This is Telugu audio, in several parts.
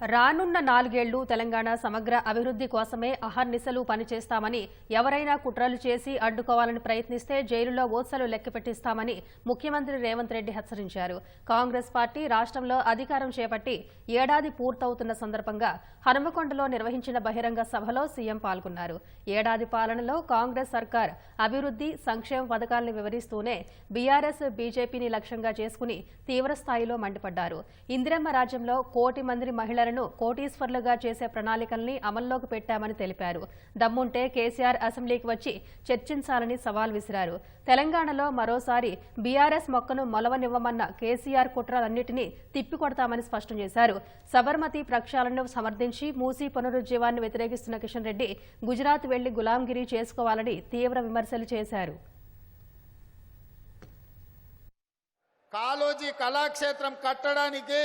రానున్న నాలుగేళ్ళు తెలంగాణ సమగ్ర అభివృద్ధి కోసమే అహర్నిశలు పనిచేస్తామని ఎవరైనా కుట్రలు చేసి అడ్డుకోవాలని ప్రయత్నిస్తే జైలులో ఓత్సలు లెక్కపెట్టిస్తామని ముఖ్యమంత్రి రేవంత్ రెడ్డి హెచ్చరించారు. కాంగ్రెస్ పార్టీ రాష్ట్రంలో అధికారం చేపట్టి ఏడాది పూర్తవుతున్న సందర్భంగా హనుమకొండలో నిర్వహించిన బహిరంగ సభలో సీఎం పాల్గొన్నారు. ఏడాది పాలనలో కాంగ్రెస్ సర్కార్ అభివృద్ధి సంక్షేమ పథకాలను వివరిస్తూనే బీఆర్ఎస్ బీజేపీని లక్ష్యంగా చేసుకుని తీవ్రస్థాయిలో మండిపడ్డారు. ఇందిరమ్మ రాజ్యంలో కోటి మంది మహిళలను కోటీశ్వర్లుగా చేసే ప్రణాళికల్ని అమల్లోకి పెట్టామని తెలిపారు. దమ్ముంటే కేసీఆర్ అసెంబ్లీకి వచ్చి చర్చించాలని సవాల్ విసిరారు. తెలంగాణలో మరోసారి బీఆర్ఎస్ మొక్కను మొలవనివ్వమన్న కేసీఆర్ కుట్రలన్నింటినీ తిప్పికొడతామని స్పష్టం చేశారు. సబర్మతి ప్రక్షాళనను సమర్థించి మూసీ పునరుజ్జీవాన్ని వ్యతిరేకిస్తున్న కిషన్ రెడ్డి గుజరాత్ వెళ్ళి గులాంగిరి చేసుకోవాలని తీవ్ర విమర్శలు చేశారు. కాలోజీ కళాక్షేత్రం కట్టడానికి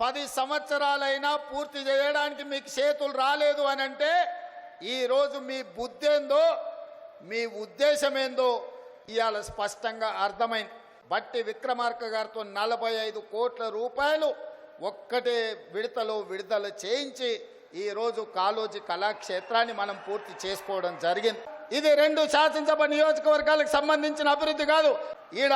పది సంవత్సరాలైనా పూర్తి చేయడానికి మీకు చేతులు రాలేదు అని అంటే ఈరోజు మీ బుద్ధి ఏందో మీ ఉద్దేశం ఏందో ఇవాళ స్పష్టంగా అర్థమైంది. బట్టి విక్రమార్క గారితో నలభై ఐదు కోట్ల రూపాయలు ఒక్కటే విడతలో విడుదల చేయించి ఈరోజు కాలోజీ కళాక్షేత్రాన్ని మనం పూర్తి చేసుకోవడం జరిగింది. ఇది రెండు శాసనసభ నియోజకవర్గాలకు సంబంధించిన అభివృద్ధి కాదు. ఈడ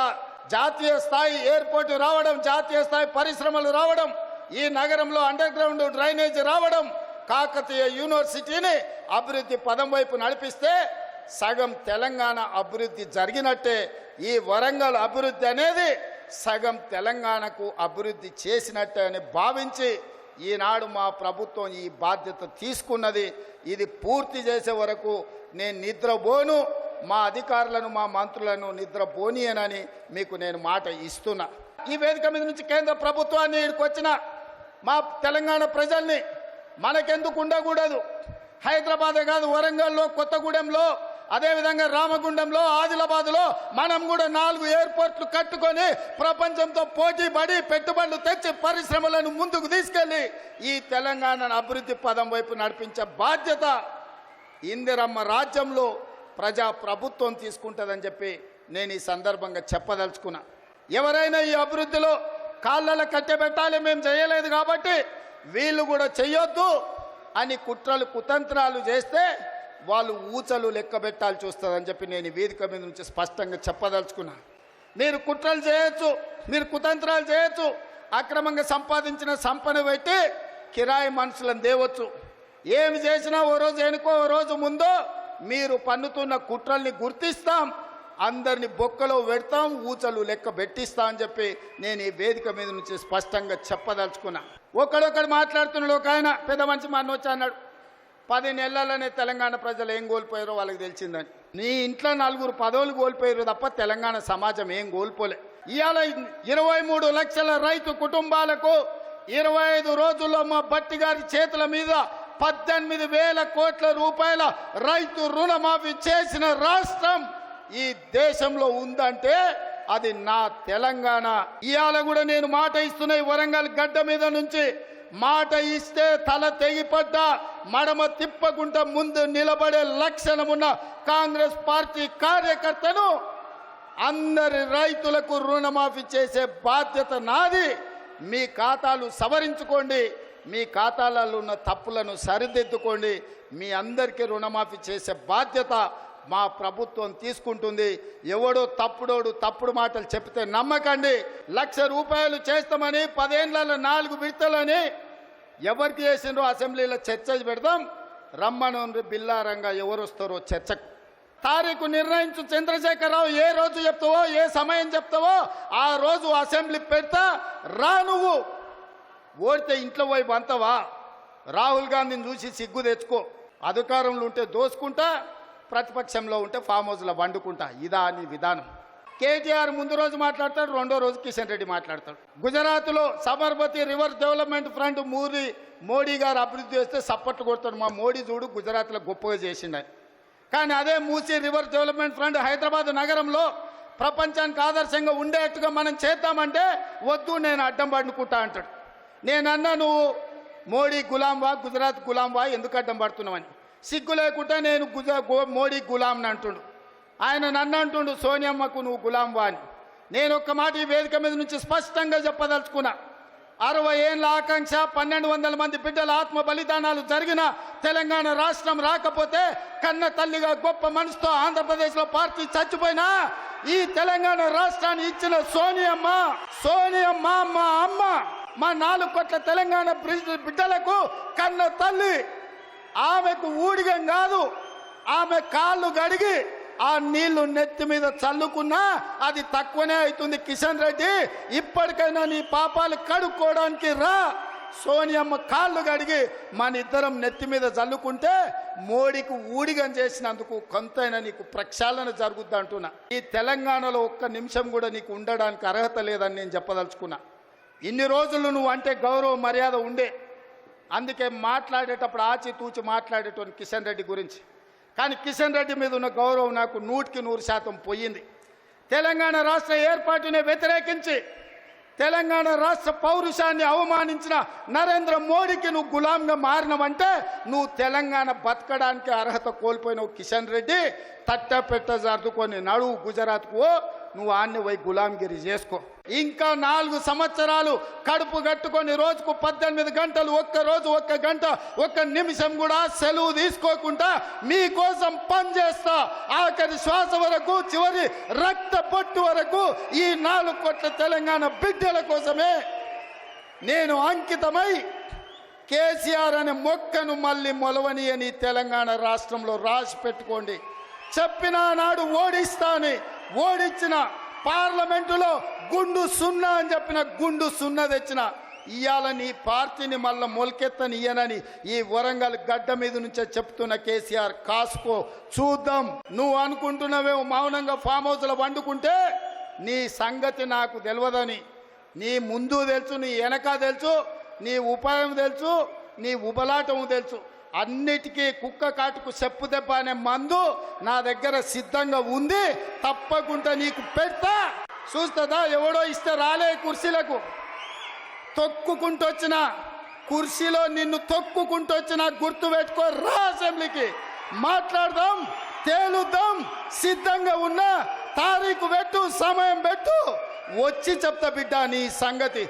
జాతీయ స్థాయి ఎయిర్పోర్టు రావడం జాతీయ స్థాయి పరిశ్రమలు రావడం ఈ నగరంలో అండర్ గ్రౌండ్ డ్రైనేజ్ రావడం కాకతీయ యూనివర్సిటీని అభివృద్ధి పదం వైపు నడిపిస్తే సగం తెలంగాణ అభివృద్ధి జరిగినట్టే. ఈ వరంగల్ అభివృద్ధి అనేది సగం తెలంగాణకు అభివృద్ధి చేసినట్టే అని భావించి ఈనాడు మా ప్రభుత్వం ఈ బాధ్యత తీసుకున్నది. ఇది పూర్తి చేసే వరకు నేను నిద్రపోను. మా అధికారులను మా మంత్రులను నిద్రపోనియనని మీకు నేను మాట ఇస్తున్నా. ఈ వేదిక మీద నుంచి కేంద్ర ప్రభుత్వాన్ని ఇక్కడికి వచ్చిన మా తెలంగాణ ప్రజల్ని మనకెందుకు ఉండకూడదు? హైదరాబాదే కాదు వరంగల్లో కొత్తగూడెంలో అదేవిధంగా రామగుండంలో ఆదిలాబాద్లో మనం కూడా నాలుగు ఎయిర్పోర్ట్లు కట్టుకొని ప్రపంచంతో పోటీ పడి పెట్టుబడులు తెచ్చి పరిశ్రమలను ముందుకు తీసుకెళ్ళి ఈ తెలంగాణను అభివృద్ధి పదం వైపు నడిపించే బాధ్యత ఇందిరమ్మ రాజ్యంలో ప్రజా ప్రభుత్వం తీసుకుంటుందని చెప్పి నేను ఈ సందర్భంగా చెప్పదలుచుకున్నా. ఎవరైనా ఈ అభివృద్ధిలో కాళ్ళలో కట్టెబెట్టాలి మేము చేయలేదు కాబట్టి వీళ్ళు కూడా చెయ్యొద్దు అని కుట్రలు కుతంత్రాలు చేస్తే వాళ్ళు ఊచలు లెక్క పెట్టాలి చూస్తుందని చెప్పి నేను వేదిక మీద నుంచి స్పష్టంగా చెప్పదలుచుకున్నా. మీరు కుట్రలు చేయొచ్చు మీరు కుతంత్రాలు చేయొచ్చు అక్రమంగా సంపాదించిన సంపద పెట్టి కిరాయి మనుషులను దేవచ్చు ఏమి చేసినా ఓ రోజు వెనుకో ఓ రోజు ముందో మీరు పన్నుతున్న కుట్రల్ని గుర్తిస్తాం అందరిని బొక్కలో పెడతాం ఊచలు లెక్క పెట్టిస్తా అని చెప్పి నేను ఈ వేదిక మీద నుంచి స్పష్టంగా చెప్పదలుచుకున్నా. ఒకడొకడు మాట్లాడుతున్నాడు ఒక ఆయన పెద్ద మనిషి మా వచ్చి అన్నాడు పది నెలలనే తెలంగాణ ప్రజలు ఏం కోల్పోయారో వాళ్ళకి తెలిసిందని. నీ ఇంట్లో నలుగురు పదవులు కోల్పోయారు తప్ప తెలంగాణ సమాజం ఏం కోల్పోలే. ఇవాళ ఇరవై మూడు లక్షల రైతు కుటుంబాలకు ఇరవై ఐదు రోజుల్లో మా బట్టి గారి చేతుల మీద పద్దెనిమిది వేల కోట్ల రూపాయల రైతు రుణమాఫీ చేసిన రాష్ట్రం ఈ దేశంలో ఉందంటే అది నా తెలంగాణ. ఇవాళ కూడా నేను మాట ఇస్తున్న వరంగల్ గడ్డ మీద నుంచి మాట ఇస్తే తల తెగిపడ్డా మడమ తిప్పకుండా ముందు నిలబడే లక్షణమున్న కాంగ్రెస్ పార్టీ కార్యకర్తను అందరి రైతులకు రుణమాఫీ చేసే బాధ్యత నాది. మీ ఖాతాలు సవరించుకోండి మీ ఖాతాలలో ఉన్న తప్పులను సరిదిద్దుకోండి మీ అందరికీ రుణమాఫీ చేసే బాధ్యత మా ప్రభుత్వం తీసుకుంటుంది. ఎవడో తప్పుడోడు తప్పుడు మాటలు చెప్తే నమ్మకండి. లక్ష రూపాయలు చేస్తామని పదేళ్ళలో నాలుగు విడతలని ఎవరికి చేసినో అసెంబ్లీలో చర్చ పెడదాం. రమ్మను బిల్లారంగా ఎవరు వస్తారో చర్చకు తారీఖు నిర్ణయించు చంద్రశేఖరరావు ఏ రోజు చెప్తావో ఏ సమయం చెప్తావో ఆ రోజు అసెంబ్లీ పెడతా. రా నువ్వు. ఓడితే ఇంట్లో వైపు అంతవా రాహుల్ గాంధీని చూసి సిగ్గు తెచ్చుకో. అధికారంలో ఉంటే దోసుకుంటా. ప్రతిపక్షంలో ఉంటే ఫామ్ హౌస్లో వండుకుంటా. ఇదా అని విధానం. కేటీఆర్ ముందు రోజు మాట్లాడతాడు రెండో రోజు కిషన్ రెడ్డి మాట్లాడతాడు. గుజరాత్లో సబర్మతి రివర్ డెవలప్మెంట్ ఫ్రంట్ మూరి మోడీ గారు అభివృద్ధి చేస్తే సప్పట్లు కొడతాడు. మా మోడీ చూడు గుజరాత్లో గొప్పగా చేసిండని కానీ అదే Musi river development front Hyderabad నగరంలో ప్రపంచానికి ఆదర్శంగా ఉండేట్టుగా మనం చేద్దామంటే వద్దు నేను అడ్డం పడుకుంటా అంటాడు. నేనన్నా నువ్వు మోడీ గులాం వా గుజరాత్ గులాం వా ఎందుకు అడ్డం పడుతున్నావని. సిగ్గు లేకుండా నేను గుజ గో- మోడీ గులాంని అంటుండు. ఆయన నన్ను అంటుండు సోనియమ్మకు నువ్వు గులాం వా నేను ఒక్క మాట ఈ వేదిక మీద నుంచి స్పష్టంగా చెప్పదలుచుకున్నా. అరవై ఏళ్ళ ఆకాంక్ష పన్నెండు వందల మంది బిడ్డల ఆత్మ బలిదానాలు జరిగిన తెలంగాణ రాష్ట్రం రాకపోతే కన్న తల్లిగా గొప్ప మనసుతో ఆంధ్రప్రదేశ్లో పార్టీ చచ్చిపోయినా ఈ తెలంగాణ రాష్ట్రాన్ని ఇచ్చిన సోనియమ్మ సోనియమ్మ మా అమ్మ. మా నాలుగు కోట్ల తెలంగాణ బిడ్డలకు కన్న తల్లి. ఆమెకు ఊడిగం కాదు. ఆమె కాళ్ళు గడిగి ఆ నీళ్ళు నెత్తి మీద చల్లుకున్నా అది తక్కువనే అవుతుంది. కిషన్ రెడ్డి ఇప్పటికైనా నీ పాపాలు కడుక్కోవడానికి రా. సోనియమ్మ కాళ్ళు గడిగి మన ఇద్దరం నెత్తి మీద చల్లుకుంటే మోడీకి ఊడిగం చేసినందుకు కొంతైనా నీకు ప్రక్షాళన జరుగుద్ది అంటున్నా. ఈ తెలంగాణలో ఒక్క నిమిషం కూడా నీకు ఉండడానికి అర్హత లేదని నేను చెప్పదలుచుకున్నా. ఇన్ని రోజులు నువ్వు అంటే గౌరవ మర్యాద ఉండే. అందుకే మాట్లాడేటప్పుడు ఆచితూచి మాట్లాడేటోని కిషన్ రెడ్డి గురించి. కానీ కిషన్ రెడ్డి మీద ఉన్న గౌరవం నాకు నూటికి నూరు శాతం పోయింది. తెలంగాణ రాష్ట్ర ఏర్పాటుని వ్యతిరేకించి తెలంగాణ రాష్ట్ర పౌరుషాన్ని అవమానించిన నరేంద్ర మోడీకి నువ్వు గులాంగా మారినవంటే నువ్వు తెలంగాణ బతకడానికి అర్హత కోల్పోయినవు కిషన్ రెడ్డి. తట్ట పెట్ట జరుదుకొని నడువు గుజరాత్కు నువ్వు ఆడిని పోయి గులాంగిరి చేసుకో. ఇంకా నాలుగు సంవత్సరాలు కడుపు కట్టుకొని రోజుకు పద్దెనిమిది గంటలు ఒక్క రోజు ఒక్క గంట ఒక్క నిమిషం కూడా సెలవు తీసుకోకుండా మీకోసం పనిచేస్తా ఆఖరి శ్వాస వరకు చివరి రక్త పొట్టు వరకు ఈ నాలుగు కోట్ల తెలంగాణ బిడ్డల కోసమే నేను అంకితమై కేసీఆర్ అనే మొక్కను మళ్ళీ మొలవని అని తెలంగాణ రాష్ట్రంలో రాసి పెట్టుకోండి. చెప్పిన నాడు ఓడిస్తాని. ఓడించిన పార్లమెంటులో గుండు సున్నా అని చెప్పిన గుండు సున్నా తెచ్చిన ఇవాళ నీ పార్టీని మళ్ళీ మొలకెత్తనియనని ఈ వరంగల్ గడ్డ మీద నుంచే చెప్తున్న కేసీఆర్ కాసుకో చూద్దాం. నువ్వు అనుకుంటున్నావేమో మౌనంగా ఫామ్ హౌస్లో వండుకుంటే నీ సంగతి నాకు తెలియదని నీ ముందు తెలుసు నీ వెనక తెలుసు నీ ఉపాయం తెలుసు నీ ఉబలాటం తెలుసు. అన్నిటికీ కుక్క కాటుకు చెప్పు దెబ్బ అనే మందు నా దగ్గర సిద్ధంగా ఉంది. తప్పకుండా నీకు పెడతా. చూస్తుందా? ఎవడో ఇస్తే రాలే కుర్చీలకు. తొక్కుకుంటొచ్చిన కుర్చీలో నిన్ను తొక్కుకుంటొచ్చిన గుర్తు పెట్టుకో రా అసెంబ్లీకి. మాట్లాడదాం తేలుద్దాం సిద్ధంగా ఉన్నా. తారీఖు పెట్టు సమయం పెట్టు. వచ్చి చెప్తా బిడ్డ నీ సంగతి.